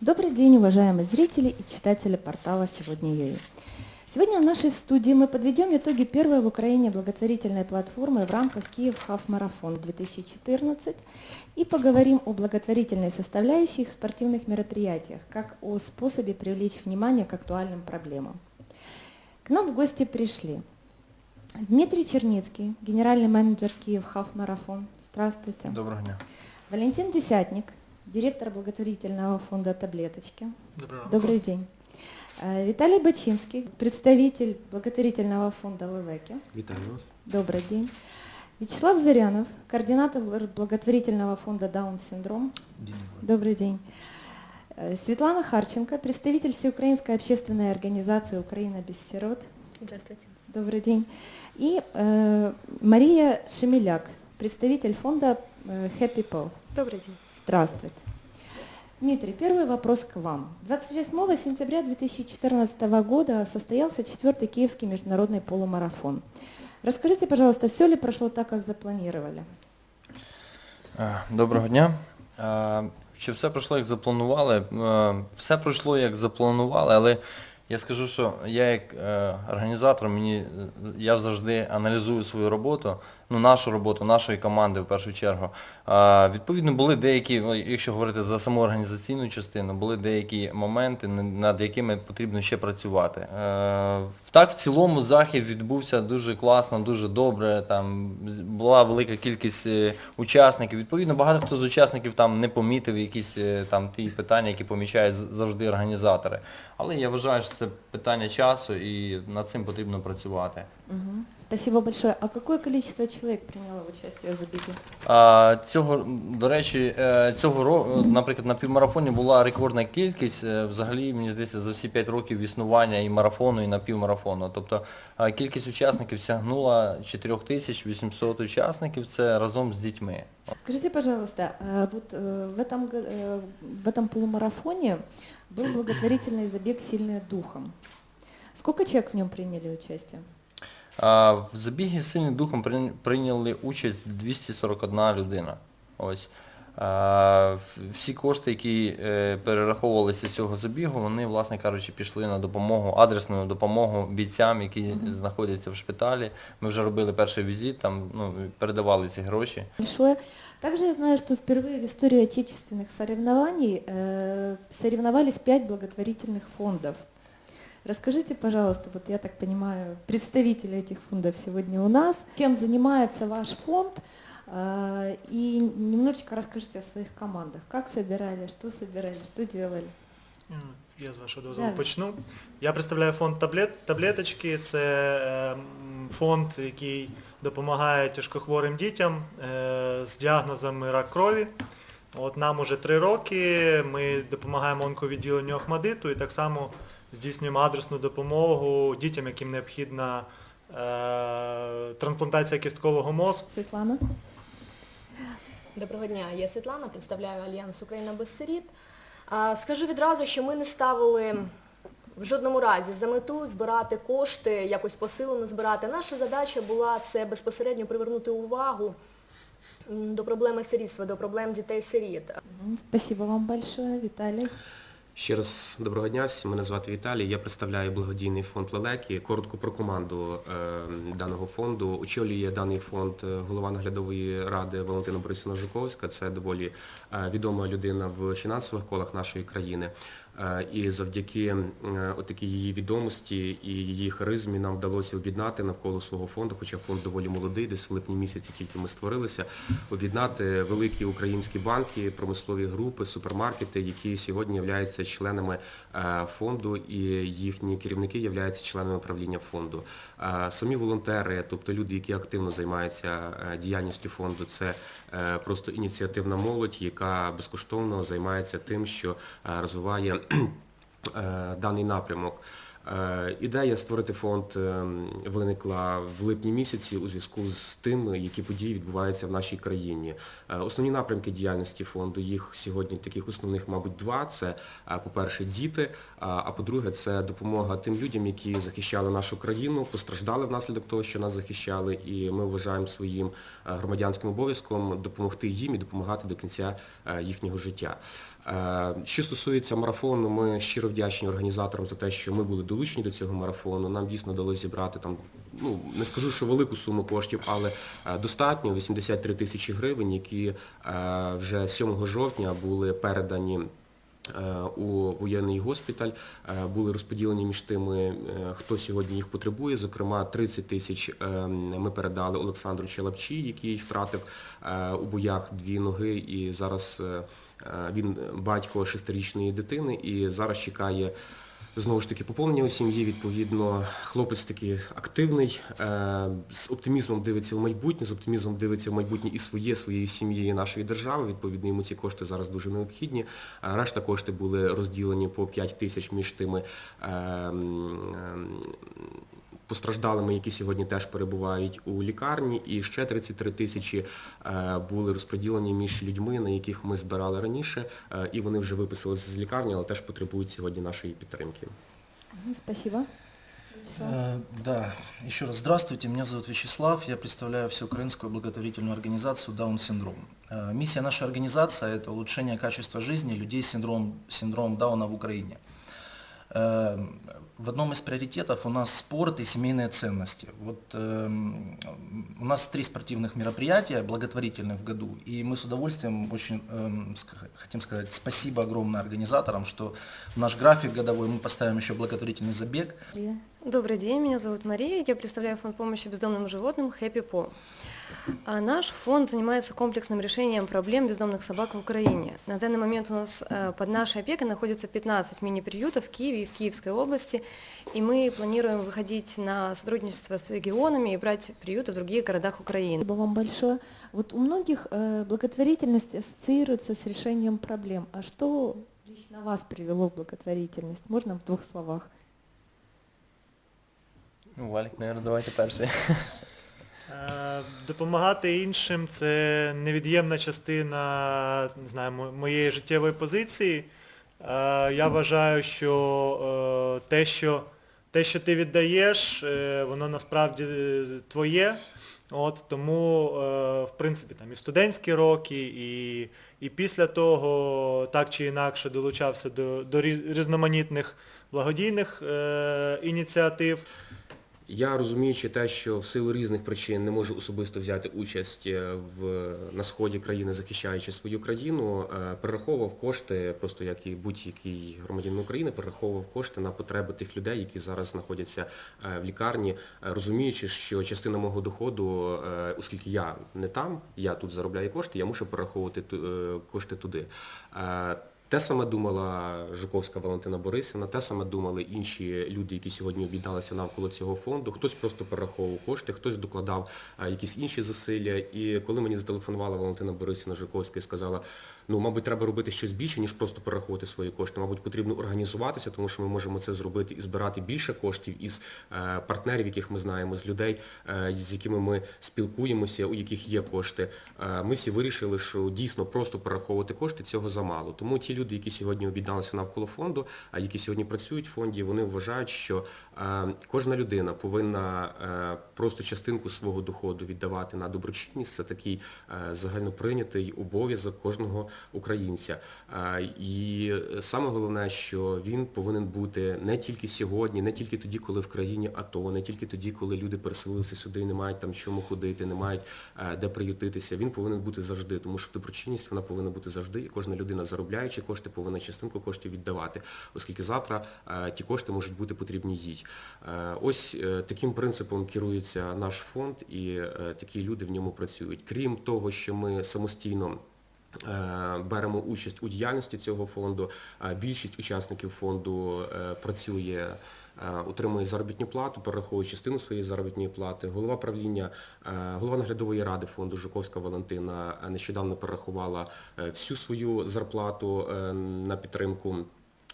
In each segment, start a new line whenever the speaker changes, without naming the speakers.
Добрый день, уважаемые зрители и читатели портала «Сегодня ЮИ». Сегодня в нашей студии мы подведем итоги первой в Украине благотворительной платформы в рамках Киев Хав Марафон 2014 и поговорим о благотворительной составляющей их спортивных мероприятиях, как о способе привлечь внимание к актуальным проблемам. К нам в гости пришли Дмитрий Черницкий, генеральный менеджер Киев Хав Марафон. Здравствуйте.
Доброго дня.
Валентин Десятник, директор благотворительного фонда «Таблеточки».
Ранку.
Добрый день. Э, Виталий Бачинский, представитель благотворительного фонда «Лелеки».
Вітаю вас.
Добрый день. Вячеслав Зарянов, координатор благотворительного фонда «Даун-синдром». Добрый день. Э, Светлана Харченко, представитель Всеукраинской общественной организации «Украина без сирот».
Здравствуйте.
Добрый день. И э, Мария Шемеляк, представитель фонда э, Happy Paw.
Добрый день.
Здравствуйте. Дмитрий, первый вопрос к вам. 28 сентября 2014 года состоялся четвертый Киевский международный полумарафон. Расскажите, пожалуйста, все ли прошло так, как запланировали?
Е, Доброго дня. Е, Чи все пройшло як запланували? Е, Все пройшло як запланували, але я скажу, що я як е, організатор, мені, е, я завжди аналізую свою роботу, ну нашу роботу, нашої команди в першу чергу. Е, Відповідно, були деякі, ну, якщо говорити за саму організаційну частину, були деякі моменти, над якими потрібно ще працювати. Е, Так, в цілому захід відбувся дуже класно, дуже добре. Там була велика кількість е, учасників. Відповідно, багато хто з учасників там не помітив якісь там ті питання, які помічають завжди організатори. Але я вважаю, що це питання часу і над цим потрібно працювати.
Мгм. Спасибо большое. А какое количество человек приняло участие в забеге?
А, цього, до речі, е, цього року, наприклад, на півмарафоні була рекордна кількість, е, взагалі, мені здається, за всі 5 років існування і марафону, і напівмарафону. Тобто е, кількість учасників сягнула 4800 учасників, це разом з дітьми.
Скажите, пожалуйста, а вот э, в этом, го- э, в этом полумарафоне был благотворительный забег «Сильные духом». Сколько человек в нем приняли участие?
А, В забігі сильним духом прийня- прийняли участь 241 людина. Ось. А, в- Всі кошти, які е, перераховувалися з цього забігу, вони, власне кажучи, пішли на допомогу, адресну допомогу бійцям, які знаходяться в шпиталі. Ми вже робили перший візит, там ну, передавали ці гроші.
Большое. Также я знаю, что впервые в истории отечественных соревнований э, соревновались пять благотворительных фондов. Расскажите, пожалуйста, вот я так понимаю, представители этих фондов сегодня у нас, чем занимается ваш фонд, э, и немножечко расскажите о своих командах. Как собирали, что собирали, что делали?
Я з вашого дозволу почну. Я представляю фонд таблет, таблеточки. Це е, фонд, який допомагає тяжкохворим дітям е, з діагнозами рак крові. От нам уже три роки. Ми допомагаємо онковідділенню Охмадиту і так само здійснюємо адресну допомогу дітям, яким необхідна е, трансплантація кісткового мозку.
Светлана?
Доброго дня, я Світлана, представляю Альянс Україна без сиріт. Скажу відразу, що ми не ставили в жодному разі за мету збирати кошти, якось посилено збирати. Наша задача була це безпосередньо привернути увагу до проблеми сирітства, до проблем дітей-сиріт.
Спасибо вам большое, Виталий.
Ще раз доброго дня. всім. Мене звати Віталій. Я представляю благодійний фонд Лелекі. Коротко про команду е, даного фонду. Очолює даний фонд е, голова наглядової ради Валентина Борисівна Жуковська. Це доволі е, відома людина в фінансових колах нашої країни. Е, І завдяки е, отакій її відомості і її харизмі нам вдалося об'єднати навколо свого фонду, хоча фонд доволі молодий, десь в липні місяці тільки ми створилися, об'єднати великі українські банки, промислові групи, супермаркети, які сьогодні являються членами е, фонду і їхні керівники являються членами правління фонду. Самі волонтери, тобто люди, які активно займаються діяльністю фонду, це просто ініціативна молодь, яка безкоштовно займається тим, що розвиває даний напрямок. Е, Ідея створити фонд е, виникла в липні місяці у зв'язку з тим, які події відбуваються в нашій країні. Е, Основні напрямки діяльності фонду, їх сьогодні таких основних, мабуть, два. Це, е, по-перше, діти, а по-друге, це допомога тим людям, які захищали нашу країну, постраждали внаслідок того, що нас захищали, і ми вважаємо своїм е, громадянським обов'язком допомогти їм і допомагати до кінця е, їхнього життя. Е, Що стосується марафону, ми щиро вдячні організаторам за те, що ми були долучені до цього марафону. Нам дійсно вдалося зібрати там, ну не скажу, що велику суму коштів, але е, достатньо 83 тисячі гривень, які е, вже 7 жовтня були передані у воєнний госпіталь, е, були розподілені між тими, е, хто сьогодні їх потребує. Зокрема, 30 тисяч е, ми передали Олександру Челапчі, який втратив е, у боях дві ноги, і зараз е, е, він батько шестирічної дитини, і зараз чекає. Знову ж таки, поповнення у сім'ї, відповідно, хлопець такий активний, е, з оптимізмом дивиться в майбутнє, з оптимізмом дивиться в майбутнє і своє, своєї сім'ї, і нашої держави. Відповідно, йому ці кошти зараз дуже необхідні. Решта кошти були розділені по 5 тисяч між тими е, м, ем, постраждалими, які сьогодні теж перебувають у лікарні, і ще 33 тисячі е, були розподілені між людьми, на яких ми збирали раніше, е, і вони вже виписалися з лікарні, але теж потребують сьогодні нашої підтримки.
Мгм, Спасибо. Вячеслав.
Э, Да, еще раз здравствуйте, меня зовут Вячеслав, я представляю Всеукраинскую благотворительную организацию Даун Синдром. Э, Миссия нашей организации – это улучшение качества жизни людей с синдромом, синдромом Дауна в Украине. Э, В одном из приоритетов у нас спорт и семейные ценности. Вот эм, у нас три спортивных мероприятия благотворительных в году, и мы с удовольствием очень ска- хотим сказать спасибо огромное организаторам, что в наш график годовой мы поставим еще благотворительный забег.
Добрый день, меня зовут Мария, я представляю фонд помощи бездомным животным Happy Po. А наш фонд занимается комплексным решением проблем бездомных собак в Украине. На данный момент у нас э, под нашей опекой находится 15 мини-приютов в Киеве и в Киевской области, и мы планируем выходить на сотрудничество с регионами и брать приюты в других городах Украины.
Спасибо вам большое. Вот у многих э, благотворительность ассоциируется с решением проблем. А что лично вас привело в благотворительность? Можно в двух словах?
Ну, Валік, наверное, давайте перший.
Е, Допомагати іншим це невід'ємна частина не знаю, моєї життєвої позиції. Е, Я вважаю, що е, те, що, те, що ти віддаєш, воно насправді твоє. От, тому, в принципі, там і студентські роки, і, і після того так чи інакше долучався до, до різноманітних благодійних ініціатив.
Я розуміючи те, що в силу різних причин не можу особисто взяти участь е, в, на сході країни, захищаючи свою країну, е, перераховував кошти, просто як і будь-який громадянин України, перераховував кошти на потреби тих людей, які зараз знаходяться е, в лікарні, розуміючи, що частина мого доходу, оскільки я не там, я тут заробляю кошти, я мушу перераховувати кошти туди. Те саме думала Жуковська Валентина Борисівна, те саме думали інші люди, які сьогодні об'єдналися навколо цього фонду. Хтось просто перераховував кошти, хтось докладав якісь інші зусилля. І коли мені зателефонувала Валентина Борисівна Жуковська і сказала, ну, мабуть, треба робити щось більше, ніж просто перераховувати свої кошти. Мабуть, потрібно організуватися, тому що ми можемо це зробити і збирати більше коштів із е, партнерів, яких ми знаємо, з людей, е, з якими ми спілкуємося, у яких є кошти. Е, Ми всі вирішили, що дійсно просто перераховувати кошти цього замало. Тому ті люди, які сьогодні об'єдналися навколо фонду, а які сьогодні працюють в фонді, вони вважають, що кожна людина повинна е, просто частинку свого доходу віддавати на доброчинність. Це такий е, загальноприйнятий обов'язок кожного українця. Е, І саме головне, що він повинен бути не тільки сьогодні, не тільки тоді, коли в країні АТО, не тільки тоді, коли люди переселилися сюди і не мають там чому ходити, не мають де приютитися. Він повинен бути завжди, тому що доброчинність вона повинна бути завжди, і кожна людина, заробляючи кошти, повинна частинку коштів віддавати, оскільки завтра ті кошти можуть бути потрібні їй. Е, Ось е, таким принципом керується наш фонд, і е, такі люди в ньому працюють. Крім того, що ми самостійно беремо участь у діяльності цього фонду, більшість учасників фонду працює отримує заробітну плату, перераховує частину своєї заробітної плати. Голова правління, голова наглядової ради фонду Жуковська Валентина нещодавно перерахувала всю свою зарплату на підтримку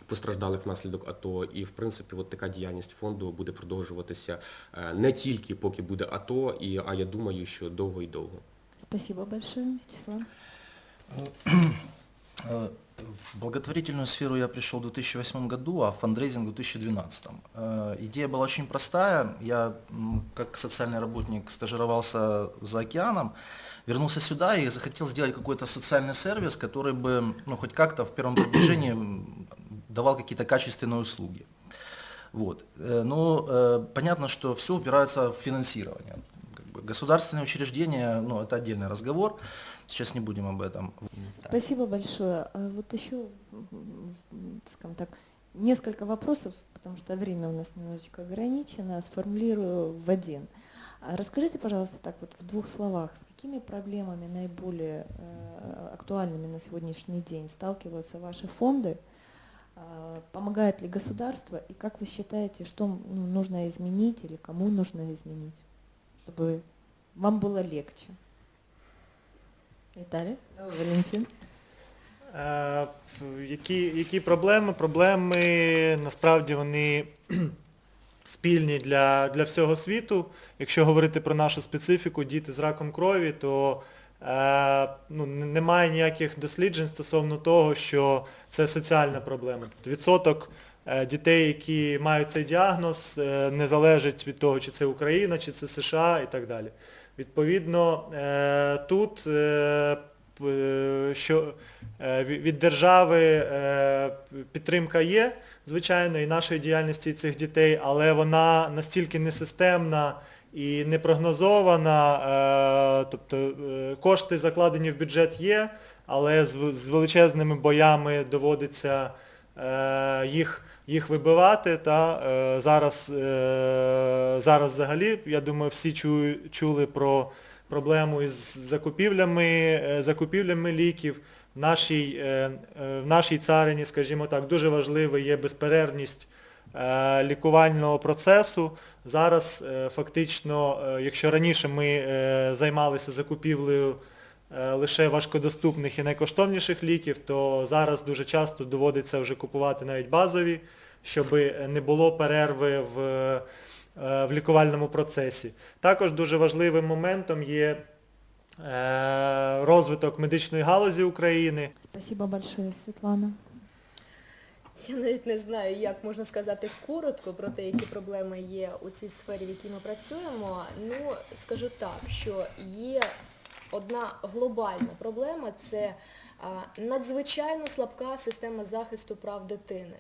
постраждалих внаслідок АТО. І в принципі, от така діяльність фонду буде продовжуватися е, не тільки поки буде АТО, і, а я думаю, що довго і довго.
Спасибо большое, Вячеслав.
Э, В благотворительную сферу я пришел в 2008 году, а в фандрейзинг в 2012. Э, Идея была очень простая. Я, м, как социальный работник, стажировался за океаном, вернулся сюда и захотел сделать какой-то социальный сервис, который бы ну, хоть как-то в первом продвижении м, давал какие-то качественные услуги. Вот. Э, Но э, понятно, что все упирается в финансирование. Государственные учреждения, ну, это отдельный разговор, сейчас не будем об этом.
Спасибо большое. А Вот еще, скажем так, несколько вопросов, потому что время у нас немножечко ограничено, сформулирую в один. А Расскажите, пожалуйста, так вот в двух словах, с какими проблемами наиболее э, актуальными на сегодняшний день сталкиваются ваши фонды? А, Помогает ли государство? И как вы считаете, что ну, нужно изменить или кому нужно изменить, чтобы вам было легче? Виталий? Валентин?
Е, Які, які проблеми? Проблеми насправді вони спільні для, для всього світу. Якщо говорити про нашу специфіку, діти з раком крові, то е, ну, немає ніяких досліджень стосовно того, що це соціальна проблема. Відсоток е, дітей, які мають цей діагноз, е, не залежить від того, чи це Україна, чи це США і так далі. Відповідно, е, тут е, е, що е, від держави е, підтримка є, звичайно, і нашої діяльності цих дітей, але вона настільки несистемна і непрогнозована, е, тобто е, кошти закладені в бюджет є, але з величезними боями доводиться е, їх, їх вибивати. Та, зараз, зараз взагалі, я думаю, всі чу, чули про проблему із закупівлями, закупівлями ліків. В нашій, в нашій царині, скажімо так, дуже важливою є безперервність лікувального процесу. Зараз е, фактично, е, якщо раніше ми е, займалися закупівлею е, лише важкодоступних і найкоштовніших ліків, то зараз дуже часто доводиться вже купувати навіть базові, щоб не було перерви в, е, в лікувальному процесі. Також дуже важливим моментом є е, розвиток медичної галузі України.
Большое, Светлана.
Я навіть не знаю, як можна сказати коротко про те, які проблеми є у цій сфері, в якій ми працюємо. Ну, скажу так, що є одна глобальна проблема це надзвичайно слабка система захисту прав дитини.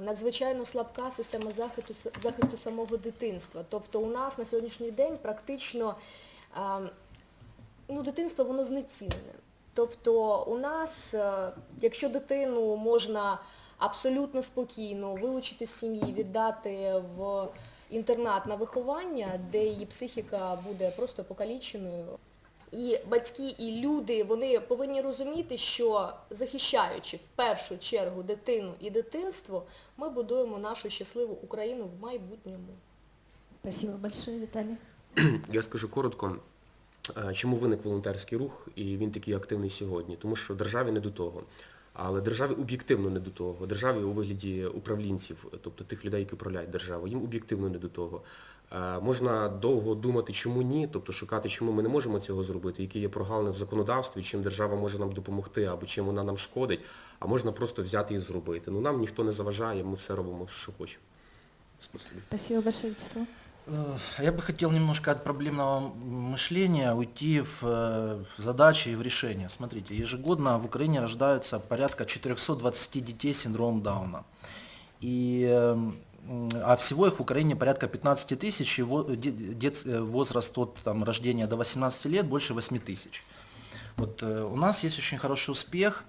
Надзвичайно слабка система захисту, захисту самого дитинства. Тобто у нас на сьогоднішній день практично ну, дитинство воно знецінене. Тобто у нас, якщо дитину можна абсолютно спокійно вилучити з сім'ї, віддати в інтернат на виховання, де її психіка буде просто покаліченою. І батьки, і люди, вони повинні розуміти, що захищаючи в першу чергу дитину і дитинство, ми будуємо нашу щасливу Україну в майбутньому.
Спасибо большое, Виталий.
Я скажу коротко, е, чому виник волонтерський рух, і він такий активний сьогодні. Тому що державі не до того. Але державі об'єктивно не до того. Державі у вигляді управлінців, тобто тих людей, які управляють державою, їм об'єктивно не до того. Е, Можна довго думати, чому ні, тобто шукати, чому ми не можемо цього зробити, які є прогалини в законодавстві, чим держава може нам допомогти або чим вона нам шкодить, а можна просто взяти і зробити. Ну нам ніхто не заважає, ми все робимо, що хочемо. Спасибо.
Большое, Вячеслав.
Э, Я бы хотел немножко от проблемного мышления уйти в, э, задачи и в решения. Смотрите, ежегодно в Украине рождаются порядка 420 детей с синдромом Дауна. И, э, м, а всего их в Украине порядка 15 тысяч, и э, возраст от там, рождения до 18 лет больше 8 тысяч. Вот у нас есть очень хороший успех.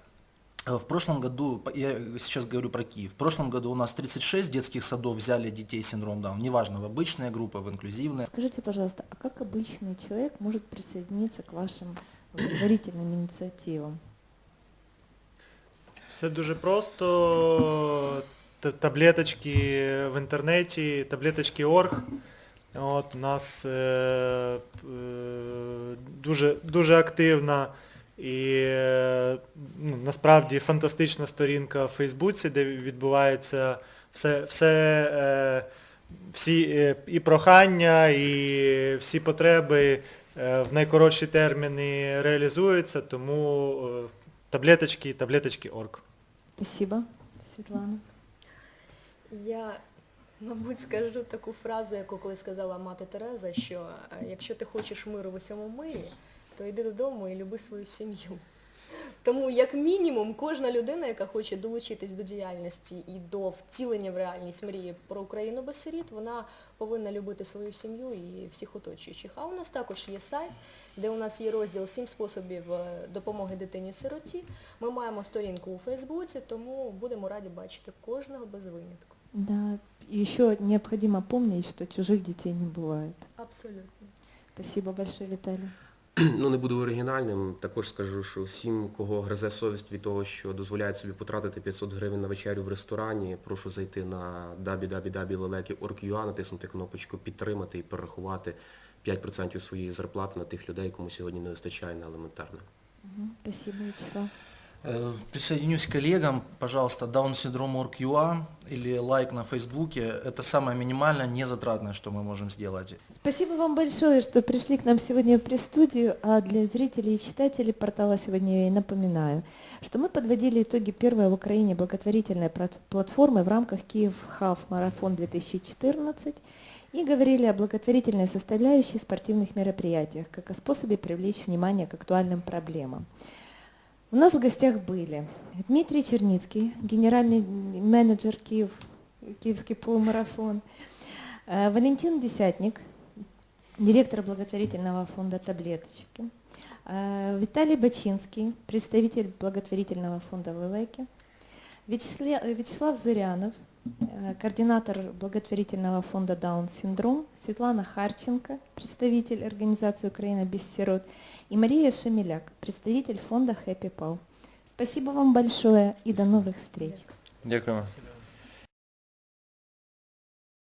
Э, В прошлом году, я сейчас говорю про Киев, в прошлом году у нас 36 детских садов взяли детей с синдромом Дауна, неважно, в обычные группы, в инклюзивные.
Скажите, пожалуйста, а как обычный человек может присоединиться к вашим благотворительным инициативам?
Все дуже просто. Таблеточки в інтернеті, таблеточки.орг. От, у нас е, е, дуже, дуже активна І ну, насправді фантастична сторінка в Фейсбуці, де відбувається все, все е, всі е, і прохання, і всі потреби е, в найкоротші терміни реалізуються, тому е, таблеточки, таблеточки орг.
Спасибо, Светлана.
Я, мабуть, скажу таку фразу, яку колись сказала мати Тереза, що е, якщо ти хочеш миру в усьому мирі, то йди додому і люби свою сім'ю. Тому, як мінімум, кожна людина, яка хоче долучитись до діяльності і до втілення в реальність мрії про Україну без сиріт, вона повинна любити свою сім'ю і всіх оточуючих. А у нас також є сайт, де у нас є розділ «7 способів е, допомоги дитині-сироті. Ми маємо сторінку у Фейсбуці, тому будемо раді бачити кожного без винятку.
Да, еще необходимо помнить, что чужих детей не бывает.
Абсолютно.
Спасибо большое, Виталий.
Ну не буду оригінальним, також скажу, що всім, кого гризе совість від того, що дозволяють собі потратити 500 гривень на вечерю в ресторані, прошу зайти на www.leleki.org.ua, натиснути кнопочку підтримати і перерахувати 5% своєї зарплати на тих людей, кому сьогодні не вистачає на елементарне.
Спасибо, Вячеслав.
Э, Присоединюсь к коллегам, пожалуйста, Down Syndrome Org.ua или лайк на Фейсбуке. Это самое минимальное, незатратное, что мы можем сделать.
Спасибо вам большое, что пришли к нам сегодня в пресс-студию, а для зрителей и читателей портала «Сегодня я и напоминаю, что мы подводили итоги первой в Украине благотворительной пла- платформы в рамках Киев Half Марафон 2014 и говорили о благотворительной составляющей спортивных мероприятиях, как о способе привлечь внимание к актуальным проблемам. У нас в гостях были Дмитрий Черницкий, генеральный менеджер Киев, Киевский полумарафон, Э, Валентин Десятник, директор благотворительного фонда «Таблеточки», Э, Виталий Бачинский, представитель благотворительного фонда «Лелеки», Вячесля- э, Вячеслав Зырянов, э, координатор благотворительного фонда «Даун Синдром», Светлана Харченко, представитель организации «Украина без сирот», и Мария Шемеляк, представитель фонда «Хэппи Пау». Спасибо вам большое и до новых встреч.
Спасибо.